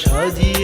শিল্পটা সাজিয়ে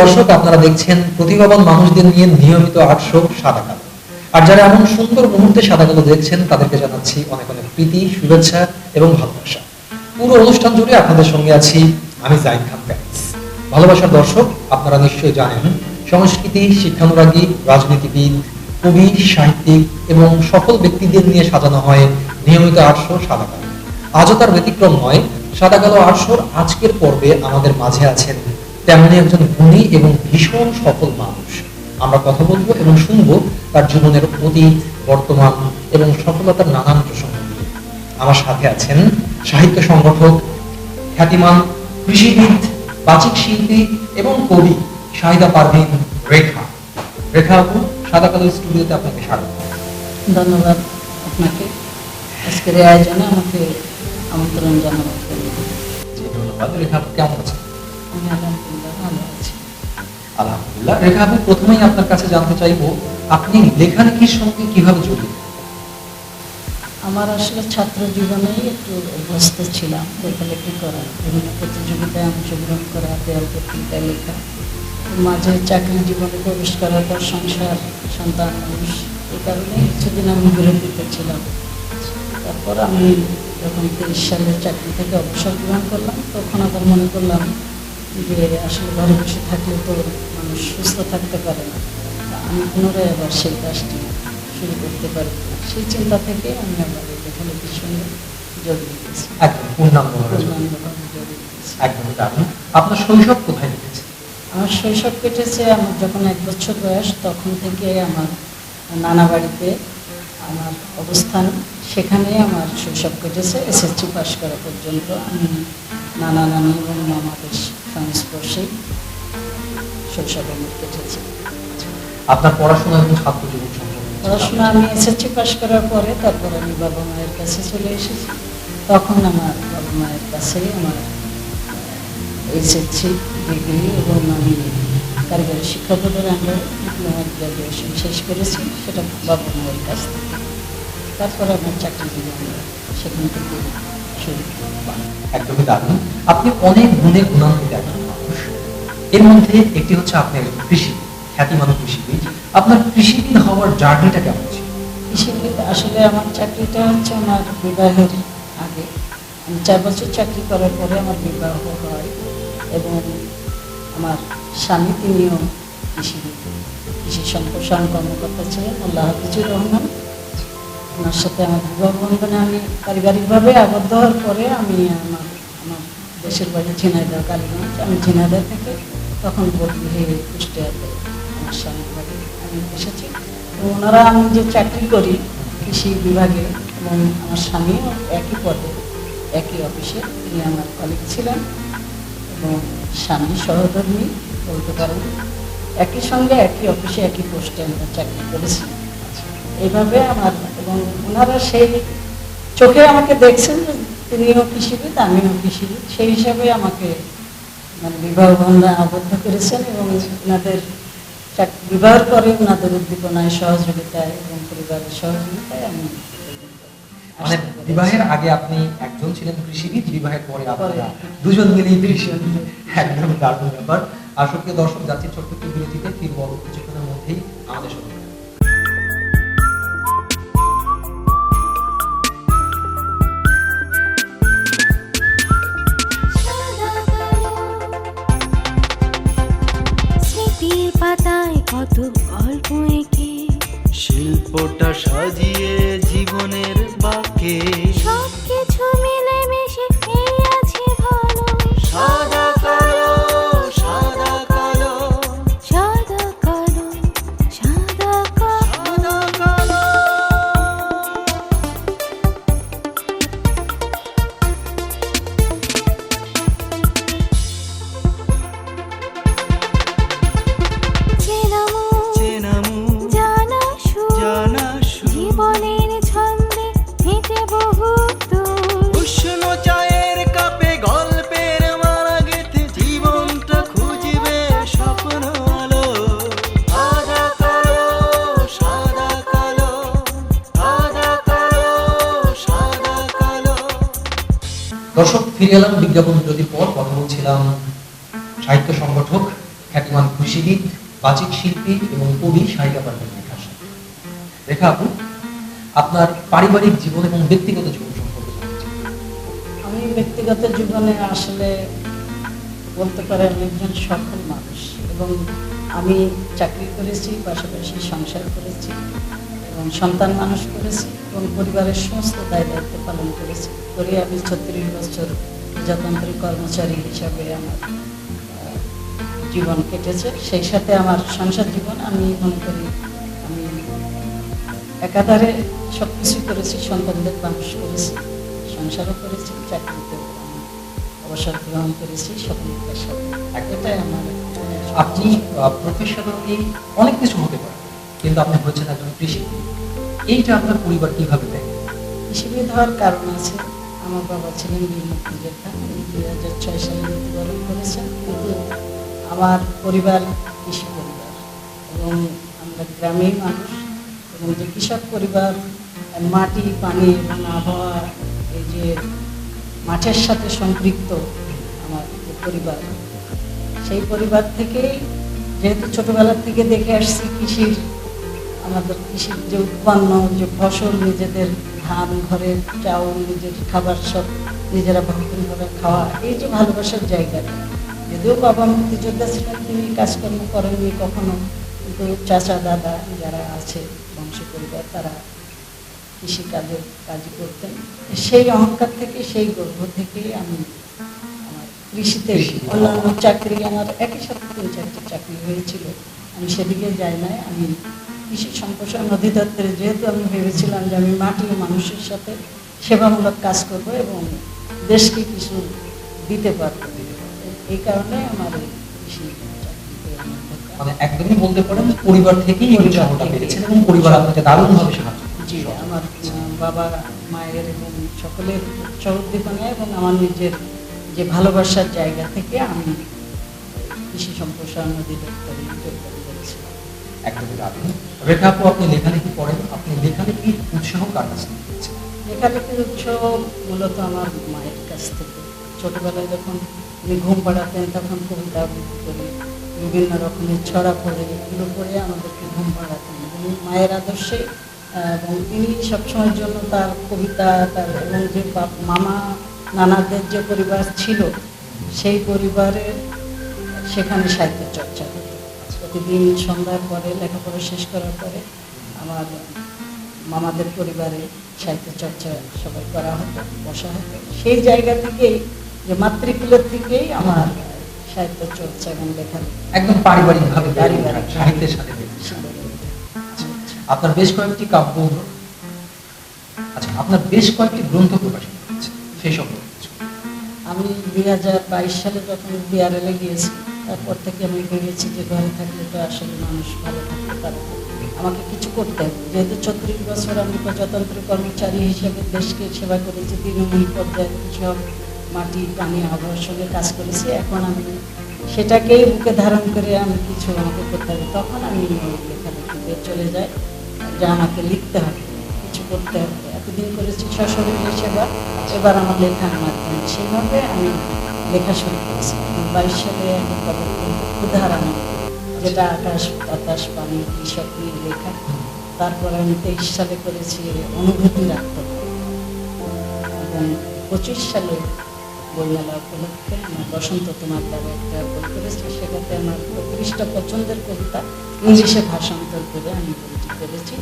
দর্শক, আপনারা দেখছেন প্রতিভাবান মানুষদের নিয়ে নিয়মিত আট শো সাদা কালো। আর যারা এমন সুন্দর মুহূর্তে সাদা কালো দেখছেন, তাদেরকে জানাচ্ছি অনেক অনেক প্রীতি, শুভেচ্ছা এবং ভালোবাসা। পুরো অনুষ্ঠান জুড়ে আপনাদের সঙ্গে আছি আমি জাইন খান প্যারিস ভালোবাসার দর্শক, আপনারা নিশ্চয়ই জানেন, সংস্কৃতি, শিক্ষানুরাগী, রাজনীতিবিদ, কবি, সাহিত্যিক এবং সফল ব্যক্তিদের নিয়ে সাজানো হয় নিয়মিত আটশো সাদা কালো। আজও তার ব্যতিক্রম নয়, সাদা কালো আটশোর আজকের পর্বে আমাদের মাঝে আছেন তেমনি একজন গুণী এবং ভীষণ সফল মানুষ। আমরা কথা বলব এবং শুনব তার জীবনের অতীত বর্তমান এবং সফলতার নানান প্রসঙ্গ। আমার সাথে আছেন সাহিত্য সংগঠক খ্যাতিমান কৃষিবিদ বাচিক শিল্পী এবং কবি শাহিদা পারভিন রেখা। রেখা আপু সাদা কালো স্টুডিওতে আপনাকে স্বাগত। ধন্যবাদ আপনাকে। আজকের এই আয়োজনে আমাকে আমন্ত্রণ জানানোর জন্য জি, ধন্যবাদ। রেখা আপু কেমন আছেন? আলহামদুলিল্লাহ, ভালো আলহামদুলিল্লাহ রেখা প্রথমেই আপনার কাছে জানতে চাইব, আপনি লেখালেখির সঙ্গে কীভাবে জড়িত? আমার আসলে ছাত্র জীবনেই একটু অভ্যস্ত ছিলাম, লেখালেখি করা বিভিন্ন প্রতিযোগিতায় অংশগ্রহণ করা দেয়াল পত্রিকায় লেখা। মাঝে চাকরি জীবনে প্রবেশ করার পর সংসার, সন্তান, মানুষ এই কারণে কিছুদিন আমি বিরতিতে ছিলাম। তারপর আমি যখন তেইশ সালের চাকরি থেকে অবসর গ্রহণ করলাম, তখন আবার মনে করলাম যে আসলে ঘরে বসে থাকলে তো মানুষ সুস্থ থাকতে পারে না। আমি পুনরায় আবার সেই কাজটি শুরু করতে পারি। সেই চিন্তা থেকে আমি আবার এই লেখালেখির সঙ্গে জড়িয়ে গেছি। একদম। পূর্ণাঙ্গভাবে একদম দারুণ আপনার শৈশব কোথায় কেটেছে? আমার শৈশব কেটেছে আমার যখন এক বছর বয়স তখন থেকে আমার নানা বাড়িতে আমার অবস্থান সেখানেই আমার শৈশব কেটেছে। এসএসসি পাশ করা পর্যন্ত আমি নানা নানি এবং মামাদের সংস্পর্শেই শৈশব আমার কেটেছে আপনার পড়াশোনা এবং ছাত্র জীবন পড়াশোনা আমি এসএসসি পাশ করার পরে তারপর আমি বাবা মায়ের কাছে চলে এসেছি। তখন আমার বাবা মায়ের কাছেই আমার এসএসসি ডিগ্রি এবং আমি কারিগরি শিক্ষা বোর্ডের আন্ডারে ডিপ্লোমা গ্র্যাজুয়েশন শেষ করেছি সেটা বাবা মায়ের কাছ থেকে। তারপরে আমার চাকরি জীবন সেখান থেকে শুরু একদমই দারুণ আপনি অনেক গুণে গুণান্বিত একজন মানুষ। এর মধ্যে একটি হচ্ছে আপনি একজন কৃষি খ্যাতিমান কৃষিবিদ আপনার কৃষিবিদ হওয়ার জার্নিটা কেমন ছিল? কৃষিবিদ আসলে আমার চাকরিটা হচ্ছে আমার বিবাহের আগে। আমি চার বছর চাকরি করার পরে আমার বিবাহ হয় এবং আমার স্বামী তিনিও কৃষিবিদ। কৃষি সম্প্রসারণ কর্মকর্তা ছিলেন। আল্লাহ হাফিজুর রহমান। ওনার সাথে আমার বিবাহ বন্ধনে আমি পারিবারিকভাবে আবদ্ধ হওয়ার পরে আমি আমার আমার দেশের বাড়ি ঝিনাইদহ, কালীগঞ্জ। আমি ঝিনাইদহ থেকে তখন বদলি হয়ে কুষ্টিয়াতে আমার স্বামীর বাড়ি আমি এসেছি। তো ওনারা আমি যে চাকরি করি কৃষি বিভাগে এবং আমার স্বামীও একই পদে, একই অফিসে, তিনি আমার কলিগ ছিলেন এবং স্বামী সহধর্মী বলতে পারেন, একই সঙ্গে একই অফিসে একই পোস্টে আমরা চাকরি করেছি। এইভাবে আমার এবং ওনারা সেই চোখে আমাকে দেখছেন তিনিও কৃষিবিদ আমিও কৃষিবিদ। সেই হিসাবে আমাকে মানে বিবাহ বন্ধনে আবদ্ধ করেছেন এবং ওনাদের বিবাহের পরে ওনাদের উদ্দীপনায় সহযোগিতায় এবং পরিবারের সহযোগিতায় আমি মানে বিবাহের আগে আপনি একজন ছিলেন কৃষিবিদ বিবাহের পরে আপনারা দুজন মিলেই কৃষি একদম দারুণ ব্যাপার। আর সত্যি দর্শক যাচ্ছি ছোট্ট একটি বিরতিতে ফিরব কিছুক্ষণের মধ্যেই আমাদের সঙ্গে ফিরে এলাম। বিজ্ঞাপন বিরতির পর, কথা বলছিলাম সাহিত্য সংগঠক, খ্যাতিমান খুশিবিদ বাচিক শিল্পী এবং কবি সাহিকা পারভেন রেখার সাথে রেখা আপু, আপনার পারিবারিক জীবন এবং ব্যক্তিগত জীবন সম্পর্কে আমি ব্যক্তিগত জীবনে আসলে বলতে পারি আমি একজন সফল মানুষ এবং আমি চাকরি করেছি, পাশাপাশি সংসার করেছি। এবং সন্তান মানুষ করেছি এবং পরিবারের সমস্ত দায় দায়িত্ব পালন করেছি। করে আমি ছত্রিশ বছর প্রজাতন্ত্রী কর্মচারী হিসাবে আমার জীবন কেটেছে। সেই সাথে আমার সংসার জীবন আমি মনে করি আমি একাধারে সব কিছু করেছি, সন্তানদের মানুষ করেছি, সংসারও করেছি চাকরিতে অবসর গ্রহণ করেছি সফলতার সাথে এটাই আমার আপনি প্রফেশনালি অনেক কিছু হতে পারেন কিন্তু আপনি হচ্ছেন একজন কৃষিবিদ এইটা আপনার পরিবার কীভাবে দেয় কৃষিবিদ হওয়ার কারণ আছে। আমার বাবা ছিলেন বীর মুক্তিযোদ্ধা দুই হাজার ছয় সালে মৃত্যুবরণ করেছেন। কিন্তু আমার পরিবার কৃষি পরিবার। এবং আমরা গ্রামেই মানুষ। এবং যে কৃষক পরিবার মাটি, পানি এবং আবহাওয়া, এই যে মাঠের সাথে সম্পৃক্ত আমার পরিবার, সেই পরিবার থেকেই যেহেতু ছোটবেলা থেকে দেখে আসছি কৃষির আমাদের কৃষির যে উৎপন্ন যে ফসল নিজেদের ধান ঘরের চাউল নিজের খাবার সব নিজেরা ভক্ষণ করে খাওয়া এই যে ভালোবাসার জায়গাটা যদিও বাবা মুক্তিযোদ্ধা ছিলেন তিনি কাজকর্ম করেননি কখনো কিন্তু চাচা দাদা যারা আছে বংশ পরিবার তারা কৃষিকাজের কাজ করতেন। সেই অহংকার থেকে সেই গর্ব থেকে আমি আমার কৃষিতে অন্যান্য চাকরি আমার একই সাথে তিন চারটি চাকরি হয়েছিল। আমি সেদিকে যাই নাই আমি কৃষি সম্প্রসারণ অধিদপ্তরে যেহেতু আমি ভেবেছিলাম যে আমি মাটি ও মানুষের সাথে সেবামূলক কাজ করব এবং দেশকে কিছু দিতে পারব। এই কারণে আমার কৃষি। মানে একদমই বলতে পারেন পরিবার থেকেই এই উৎসাহটা পেয়েছেন এবং পরিবার আপনাকে দারুণভাবে সাহায্য জি আমার বাবা মায়ের এবং সকলের উৎসাহ উদ্দীপনা এবং আমার নিজের যে ভালোবাসার জায়গা থেকে আমি কৃষি সম্প্রসারণ অধিদপ্তরে যোগদান করেছিলাম একদমই দারুণ। রেখা আপু, আপনি লেখালেখি করেন, আপনি লেখালেখির উৎসাহ কার কাছ থেকে পেয়েছেন? লেখালেখির উৎসাহ মূলত আমার মায়ের কাছ থেকে। ছোটবেলায় যখন উনি ঘুম পাড়াতেন, তখন কবিতা করে বিভিন্ন রকমের ছড়া পড়ে, এগুলো পড়ে আমাদেরকে ঘুম পাড়াতেন। এবং মায়ের আদর্শে এবং তিনি সবসময়ের জন্য তার কবিতা, তার এবং যে মামা, নানাদের যে পরিবার ছিল, সেই পরিবারের সেখানে সাহিত্য চর্চা প্রতিদিন সন্ধ্যার পরে লেখাপড়া শেষ করার পরে আমার মামাদের পরিবারে সাহিত্য চর্চা সবাই করা হতো বসা হতো। সেই জায়গা থেকেই যে মাতৃকুলের থেকেই আমার সাহিত্য চর্চা এবং লেখালেখি একদম পারিবারিক ভাবে পারিবারিক। সাহিত্যের সাথে আপনার বেশ কয়েকটি কাব্য আচ্ছা আপনার বেশ কয়েকটি গ্রন্থ প্রকাশিত হয়েছে সেই সম্পর্কে আমি দুই হাজার বাইশ সালে যখন বিআরএলে গিয়েছি। তারপর থেকে আমি ভেবেছি যে ঘরে থাকলে তো আসলে মানুষ ভালো থাকতে পারে। আমাকে কিছু করতে হবে। যেহেতু ছত্রিশ বছর আমি প্রজাতন্ত্র কর্মচারী হিসেবে দেশকে সেবা করেছি, তৃণমূল পর্যায়ে কৃষক মাটি, পানি, আবহাওয়ার সঙ্গে কাজ করেছি। এখন আমি সেটাকেই বুকে ধারণ করে আমি কিছু আমাকে করতে হবে। তখন আমি লেখালেখিতে চলে যাই, যে আমাকে লিখতে হবে, কিছু করতে হবে। এতদিন করেছি সশরীরে সেবা, এবার আমার লেখার মাধ্যমে। সেইভাবে আমি লেখা শুরু করেছি। বাইশ সালে আমি কবর উদাহরণ যেটা আকাশ, বাতাস, পানি কৃষক নিয়ে লেখা। তারপর আমি তেইশ সালে করেছি অনুভূতি রাখতে। এবং পঁচিশ সালে বইমেলা উপলক্ষে আমার বসন্ত তোমার দ্বারা একটা বই করেছি, সেটাতে আমার পঁয়ত্রিশটা পছন্দের কবিতা ইংলিশে ভাষান্তর করে আমি বইটি করেছি।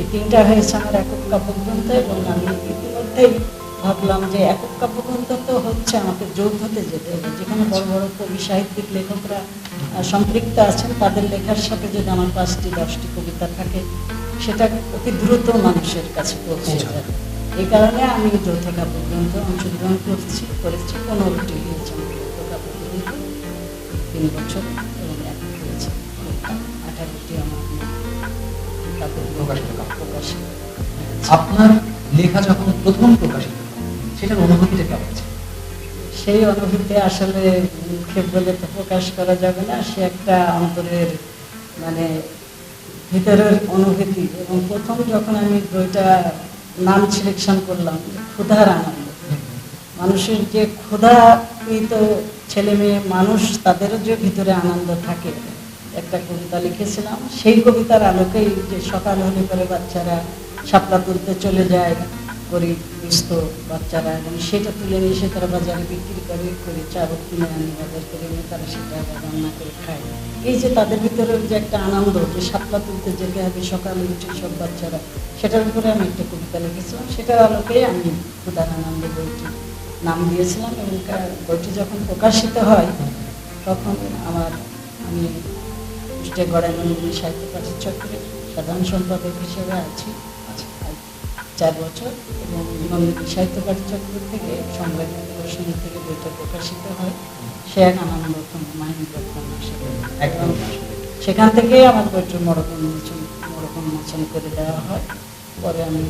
এই তিনটা হয়েছে আমার একক কাব্যগ্রন্থ এবং আমি ইতিমধ্যেই ভাবলাম যে একক কাব্যগ্রন্থ তো হচ্ছে আমাকে যোগ হতে যেতে হবে। যেখানে বড় বড় কবি সাহিত্যিক লেখকরা সম্পৃক্ত আছেন তাদের লেখার সাথে যদি আমার পাঁচটি দশটি কবিতা থাকে সেটা অতি দ্রুত মানুষের কাছে পৌঁছে যায় এই কারণে আমি যৌথ কাব্যগ্রন্থ অংশগ্রহণ করছি করেছি। পনেরোটি হয়েছে আমার যৌথ কাব্যগ্রন্থ। তিন বছর এবং এক হয়েছে আঠারোটি আমার কাব্য। প্রকাশিত আপনার লেখা যখন প্রথম প্রকাশিত সেটার অনুভূতিটা কেমন? সেই অনুভূতি আসলে মুখে বলে তো প্রকাশ করা যাবে না। সে একটা অন্তরের মানে ভিতরের অনুভূতি এবং প্রথম যখন আমি বইটা নাম সিলেকশন করলাম, ক্ষুধার আনন্দ। মানুষের যে ক্ষুধাকৃত ছেলে মেয়ে মানুষ, তাদেরও যে ভিতরে আনন্দ থাকে, একটা কবিতা লিখেছিলাম। সেই কবিতার আলোকেই যে সকাল হলে পরে বাচ্চারা শাপলা তুলতে চলে যায় গরিব, দুস্থ বাচ্চারা এবং সেটা তুলে নিয়ে এসে তারা বাজারে বিক্রি করে করে চাবক কিনে আনি, বাজার করে এনে তারা সেটা আবার রান্না করে খায়। এই যে তাদের ভিতরে যে একটা আনন্দ, যে শাপলা তুলতে যেতে হবে সকালে উঠে সব বাচ্চারা, সেটার উপরে আমি একটা কবিতা লিখেছিলাম। সেটার আলোকে আমি ক্ষুদার আনন্দ বইটি নাম দিয়েছিলাম এবং বইটি যখন প্রকাশিত হয়, তখন আমার, আমি কুষ্টিয়া সাহিত্য পাঠক চক্রের সাধারণ সম্পাদক হিসেবে আছি। চার বছর এবং নন্দিনী সাহিত্য পাঠচক্র থেকে সংবাদ প্রদর্শনী থেকে বইটা প্রকাশিত হয়। সে এক আনন্দতম মাহিন্দ্র একদম। সেখান থেকে আমার বইটির মরক উন্মোচন মরক উন্মোচন করে দেওয়া হয়। পরে আমি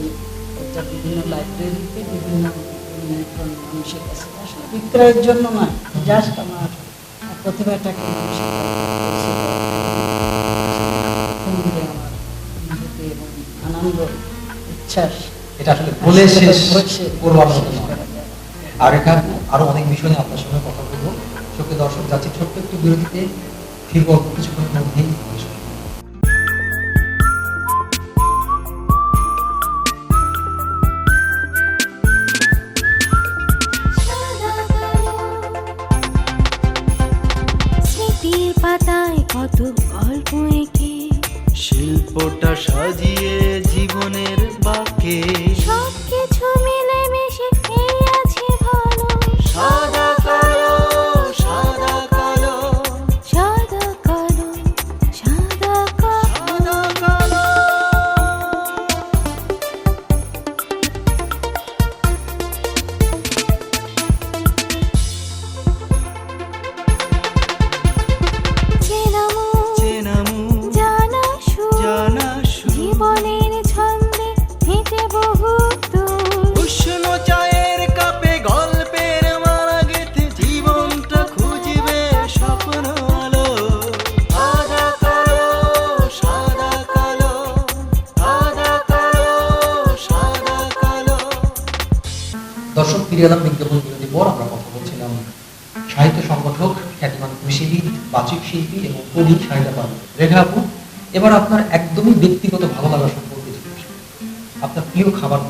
এটা বিভিন্ন লাইব্রেরিতে বিভিন্ন মানুষের কাছে আসলে বিক্রয়ের জন্য নয় জাস্ট আমার প্রতিভাটাকে আমার আনন্দ উচ্ছ্বাস বলে শেষ। আর এখান আরও অনেক বিষয় নিয়ে আপনার সঙ্গে কথা বলব। চোখে দর্শক, যাচ্ছে ছোট্ট একটু বিরতিতে। ফিরব কিছুক্ষণ মধ্যেই। বাচিক শিল্পী এবং কবি সাহিদা পাল রেখা আপু এবার আপনার একদমই ব্যক্তিগত ভালো লাগা সম্পর্কে জিজ্ঞেস আপনার প্রিয় খাবার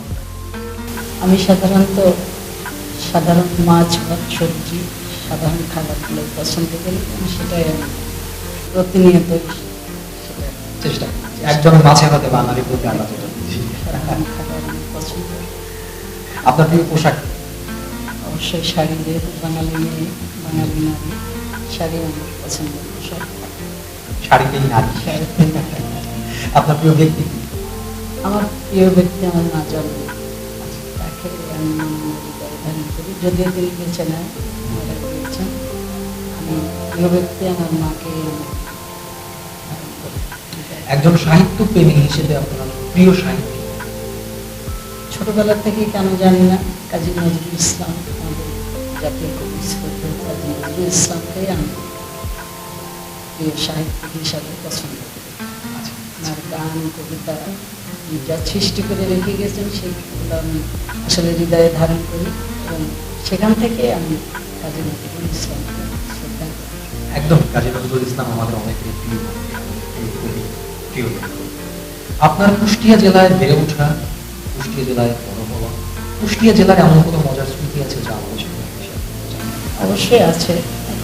আমি সাধারণত সাধারণ মাছ ভাত সবজি সাধারণ খাবারগুলো পছন্দ করি এবং সেটাই আমি প্রতিনিয়ত চেষ্টা করছি। একজন মাছে ভাতে বাঙালি প্রতি আমি পছন্দ আপনার প্রিয় পোশাক? অবশ্যই শাড়ি যেহেতু বাঙালি মেয়ে বাঙালি নারী। শাড়ি আমার পছন্দ শাড়িতেই নারী। শাড়ি আপনার প্রিয় ব্যক্তি আমার প্রিয় ব্যক্তি আমার মা জন্ম। তাকে আমি হৃদয়ে ধারণ করি। যদিও তিনি নেয় আমি প্রিয় ব্যক্তি আমার মাকে। একজন সাহিত্য প্রেমী হিসেবে আপনার প্রিয় সাহিত্যিক ছোটবেলা থেকে কেন জানি না কাজী নজরুল ইসলাম সৃষ্টি করে রেখে গেছেন আমি আসলে হৃদয়ে ধারণ করি এবং সেখান থেকে আমি কাজী নজরুল একদম কাজী নজরুল ইসলাম আমাদের লেখক। আপনার কুষ্টিয়া জেলায় বেড়ে ওঠা, কুষ্টিয়া জেলায় বড় হওয়া কুষ্টিয়া জেলার এমন কোনো মজার স্মৃতি আছে যা অবশ্যই আছে।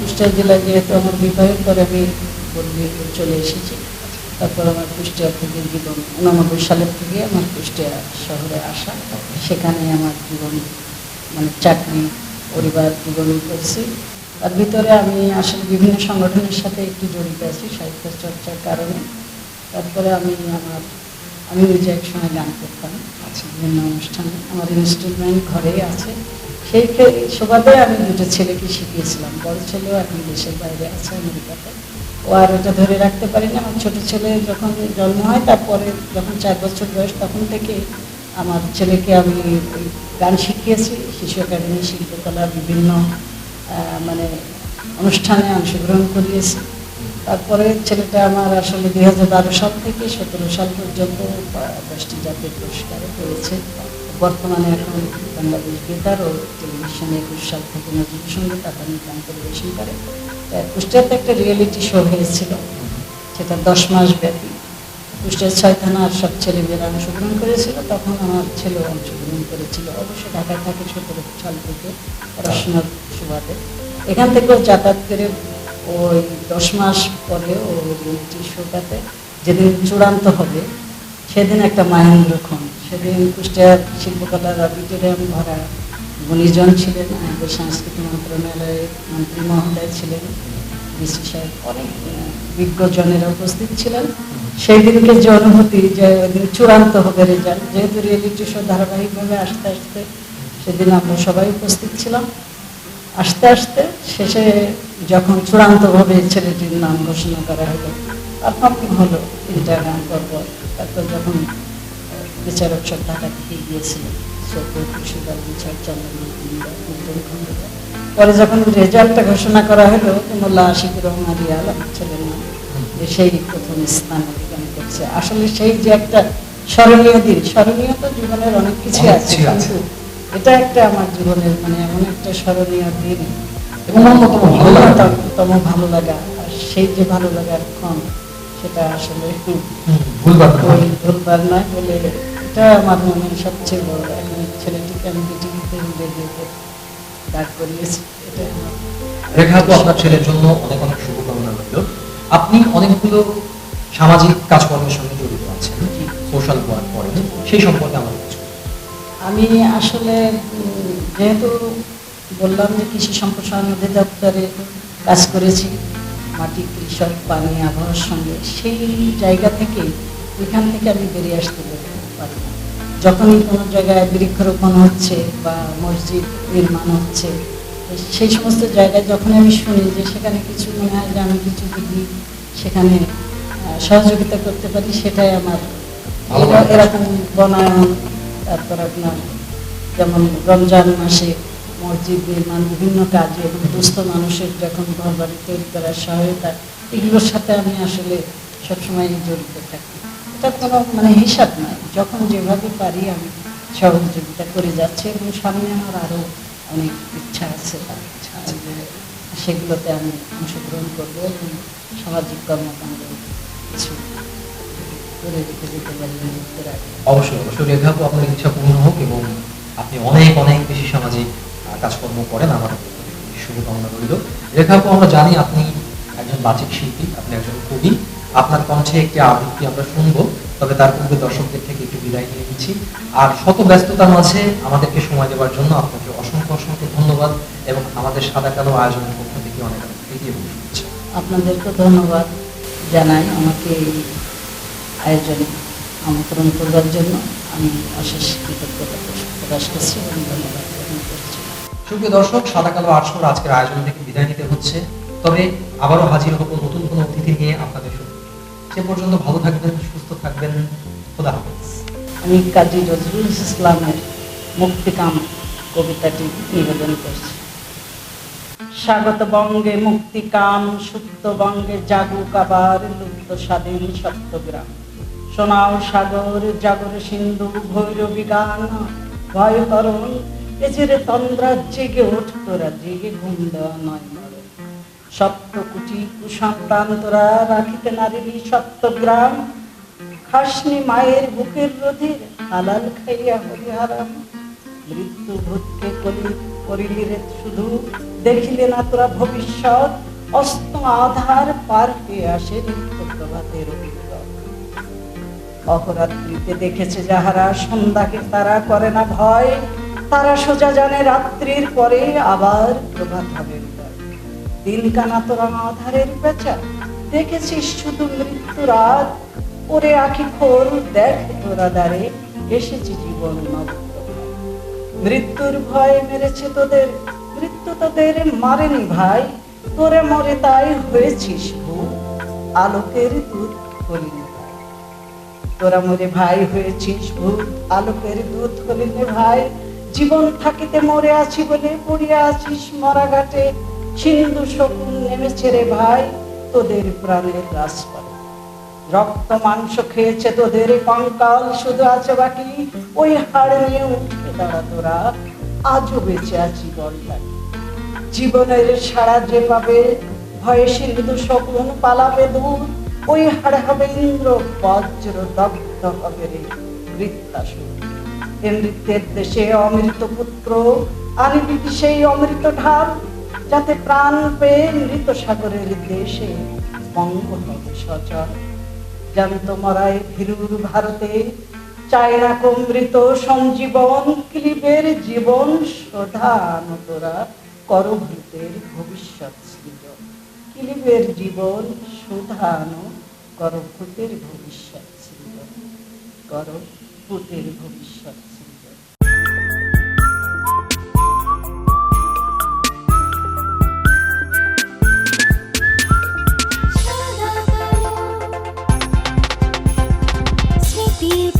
কুষ্টিয়া জেলায় যেহেতু আমার বিবাহের পরে আমি বদলি চলে এসেছি। তারপর আমার কুষ্টিয়া থেকে জীবন, উনানব্বই সালের থেকে আমার কুষ্টিয়া শহরে আসা। সেখানে আমার জীবন মানে চাকরি, পরিবার জীবন করছি। তার ভিতরে আমি আসলে বিভিন্ন সংগঠনের সাথে একটু জড়িত আছি, সাহিত্য চর্চার কারণে। তারপরে আমি আমার, আমি নিজে এক সময় গান করতাম। আছি বিভিন্ন অনুষ্ঠানে। আমার ইনস্ট্রুমেন্ট ঘরেই আছে। সেই সুবাদে আমি দুটো ছেলেকে শিখিয়েছিলাম। বড় ছেলেও এখন দেশের বাইরে আছে আমেরিকাতে। ও আর ওটা ধরে রাখতে পারি না আমার ছোটো ছেলে যখন জন্ম হয়, তারপরে যখন চার বছর বয়স, তখন থেকে আমার ছেলেকে আমি গান শিখিয়েছি। শিশু একাডেমি, শিল্পকলা বিভিন্ন মানে অনুষ্ঠানে অংশগ্রহণ করিয়েছি। তারপরে ছেলেটা আমার আসলে দু হাজার বারো সাল থেকে সতেরো সাল পর্যন্ত দশটি জাতীয় পুরস্কার পেয়েছে বর্তমানে এখন বাংলাদেশ বেতার ও টেলিভিশনে একুশ সাল থেকে নজরুল সংগীত আগামী গান পরিবেশন করে কুষ্টিয়াতে একটা রিয়েলিটি শো হয়েছিল, সেটা দশ মাস ব্যাপী। কুষ্টিয়ার ছয় থানার সব ছেলেমেয়েরা অংশগ্রহণ করেছিল, তখন আমার ছেলেও অংশগ্রহণ করেছিল। অবশ্যই ঢাকায় থাকে সতেরো সাল থেকে পড়াশোনার সুবাদে। এখান থেকেও যাতায়াত করে ওই দশ মাস পরে ও রিয়েলিটি শোটাতে যেদিন চূড়ান্ত হবে, সেদিন একটা মাহেন্দ্রক্ষণ সেদিন কুষ্টিয়ার শিল্পকলার অডিটোরিয়াম ভরা গুণীজন ছিলেন আমাদের সাংস্কৃতিক মন্ত্রণালয়ের মন্ত্রী মহোদয় ছিলেন ডিসি সাহেব অনেক বিজ্ঞজনেরা উপস্থিত ছিলেন। সেই দিনকে যে অনুভূতি, যে ওইদিন চূড়ান্ত হবে রেজাল্ট যেহেতু রিয়েলিটি শো ধারাবাহিকভাবে আসতে আসতে সেদিন আমরা সবাই উপস্থিত ছিলাম। আস্তে আস্তে শেষে যখন চূড়ান্তভাবে ছেলেটির নাম ঘোষণা করা হলো তারপর হলো? গান পরপর তারপর যখন বিচারক সব ঢাকা থেকে গিয়েছিলেন খুশিদার বিচার চন্দ্রনাথ খন্দকার। পরে যখন রেজাল্টটা ঘোষণা করা হলো মোল্লা আশিকুর রহমান রিয়াল আমার ছেলের নাম সেই প্রথম স্থান অধিকার করছে। আসলে সেই যে একটা স্মরণীয় দিন স্মরণীয় তো জীবনের অনেক কিছু আছে কিন্তু এটা একটা আমার জীবনের মানে এমন একটা স্মরণীয় দিন। এবং অন্যতম ভালো লাগা। অন্যতম ভালো লাগা আর সেই যে ভালো লাগার ক্ষণ সেটা আসলে ভুলবার। ভুলবার নয় বলে এটা আমার মনে সবচেয়ে বড়। এখন ছেলেটিকে আমি পৃথিবীতে রেডিওতে দাঁড় করিয়েছি এটা আমার রেখা আপু আপনার ছেলের জন্য অনেক অনেক শুভকামনা রইল। আপনি অনেকগুলো সামাজিক কাজকর্মের সঙ্গে জড়িত আছেন সোশ্যাল ওয়ার্ক করেন সেই সম্পর্কে আমার কিছু আমি আসলে যেহেতু বললাম যে কৃষি সম্প্রসারণ অধিদপ্তরে কাজ করেছি মাটি কৃষক পানি আবহাওয়ার সঙ্গে সেই জায়গা থেকে এখান থেকে আমি বেরিয়ে আসতে পারি যখনই কোনো জায়গায় বৃক্ষরোপণ হচ্ছে বা মসজিদ নির্মাণ হচ্ছে সেই সমস্ত জায়গায় যখন আমি শুনি যে সেখানে কিছু মনে হয় যে আমি কিছু যদি সেখানে সহযোগিতা করতে পারি সেটাই আমার এরকম বনায়ন তারপর আপনার যেমন রমজান মাসে মসজিদ নির্মাণ বিভিন্ন কাজে এবং দুস্থ মানুষের যখন ঘর বাড়ি তৈরি করার সহায়তা, এগুলোর সাথে আমি আসলে সবসময় জড়িত থাকি। এটা কোনো মানে হিসাব নয় যখন যেভাবে পারি আমি সহযোগিতা করে যাচ্ছি এবং সামনে আমার আরও অনেক ইচ্ছা আছে যে সেগুলোতে আমি অংশগ্রহণ করব এবং সামাজিক কর্মকাণ্ড কিছু করে রেখে যেতে পারি অবশ্যই অবশ্যই। রেখা আপু, আপনার ইচ্ছা পূর্ণ হোক এবং আপনি অনেক অনেক বেশি সামাজিক কাজকর্ম করেন, আমার শুভকামনা রইল। রেখা আমরা জানি আপনি একজন বাচিক শিল্পী, আপনি একজন কবি। আপনার কণ্ঠে একটি আবৃত্তি আমরা শুনব, তবে তার পূর্বে দর্শকদের থেকে একটু বিদায় নিয়ে নিচ্ছি। আর শত ব্যস্ততার মাঝে আমাদেরকে সময় দেওয়ার জন্য আপনাকে অসংখ্য অসংখ্য ধন্যবাদ এবং আমাদের সাদা কালো আয়োজনের পক্ষ থেকে অনেক এবং শুভেচ্ছা। আপনাদেরকে ধন্যবাদ জানাই আমাকে এই আয়োজনে আমন্ত্রণ করবার জন্য। আমি অশেষ কৃতজ্ঞতা প্রকাশ করছি। এবং ধন্যবাদ। সুপ্রিয় দর্শক, সাদা কালো আটশোর আজকের আয়োজন থেকে বিদায় নিতে হচ্ছে। তবে আবারও হাজির হব নতুন কোনো অতিথি নিয়ে আপনাদের সঙ্গে। সে পর্যন্ত ভালো থাকবেন, সুস্থ থাকবেন। খোদা হাফেজ। আমি কাজী নজরুল ইসলামের মুক্তিকাম কবিতাটি নিবেদন করছি। স্বাগত বঙ্গে মুক্তিকাম সুপ্ত বঙ্গে জাগুক আবার লুপ্ত স্বাধীন সপ্তগ্রাম। সোনাও সাগর, জাগর সিন্ধু, ভৈরবী গান ভয় করণ তন্দ্রা জেগে জেগে ঘুম দেওয়া নয় মরণ সপ্ত কুটি কুসন্তান তোরা রাখিতে খাসনি মায়ের বুকের খাইয়া হরি হারাম। মৃত্যু ভূতকে করিলি রে শুধু? দেখিলে না তোরা ভবিষ্যৎ। অস্ত আধার পার হয়ে আসে নিত্য প্রভাতের দেখেছে যাহারা সন্ধ্যাকে তারা করে না ভয়। তারা সোজা জানে রাত্রির পরে আবার প্রভাত হবে দিন কানা তোরা আধারের পেঁচা দেখেছিস শুধু মৃত্যু রাত? ওরে আখি খোল, দেখ তোরা দ্বারে এসেছি জীবন মৃত্যুর ভয় মেরেছে তোদের, মৃত্যু তোদের মারেনি ভাই। তোরে মরে তাই হয়েছিস আলোকের দুধ ভাই। তোরা মরে ভাই হয়েছিস ভূত আলোকের দুধ হলিনি ভাই। জীবন থাকিতে মরে আছি বলে পড়িয়া আছিস মরা ঘাটে সিন্ধু শকুন নেমেছে রে ভাই তোদের প্রাণের রাজপালে রক্ত মাংস খেয়েছে তোদের কঙ্কাল, শুধু আছে বাকি ওই হাড় নিয়ে উঠে দাঁড়া তোরা, আজও বেঁচে আছি বলটাই জীবনের সারা যে পাবে, ভয়ে সিন্ধু শকুন পালাবে দূর, ওই হাড় হবে ইন্দ্র বজ্র দগ্ধ হবে রে বৃত্তাসুর নৃত্যের দেশে অমৃত পুত্র আনিবি সেই অমৃত ঢাল, যাতে প্রাণ পেয়ে মৃত সাগরের দেশে হবে সচল। জানত মরায় ভীরুর ভারতে চায় না কমৃত সঞ্জীবন ক্লিবের জীবন শোধান তোরা করভূতের ভবিষ্যৎ সৃজন ক্লিবের জীবন শোধান করভূতের ভবিষ্যৎ সৃজন করভূতের ভবিষ্যৎ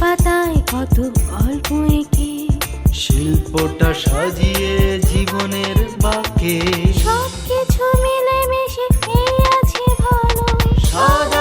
পাতায় কত গল্প এঁকে। শিল্পটা সাজিয়ে জীবনের বাকে। সবকিছু মিলে মিশে আছে ভালো সাদা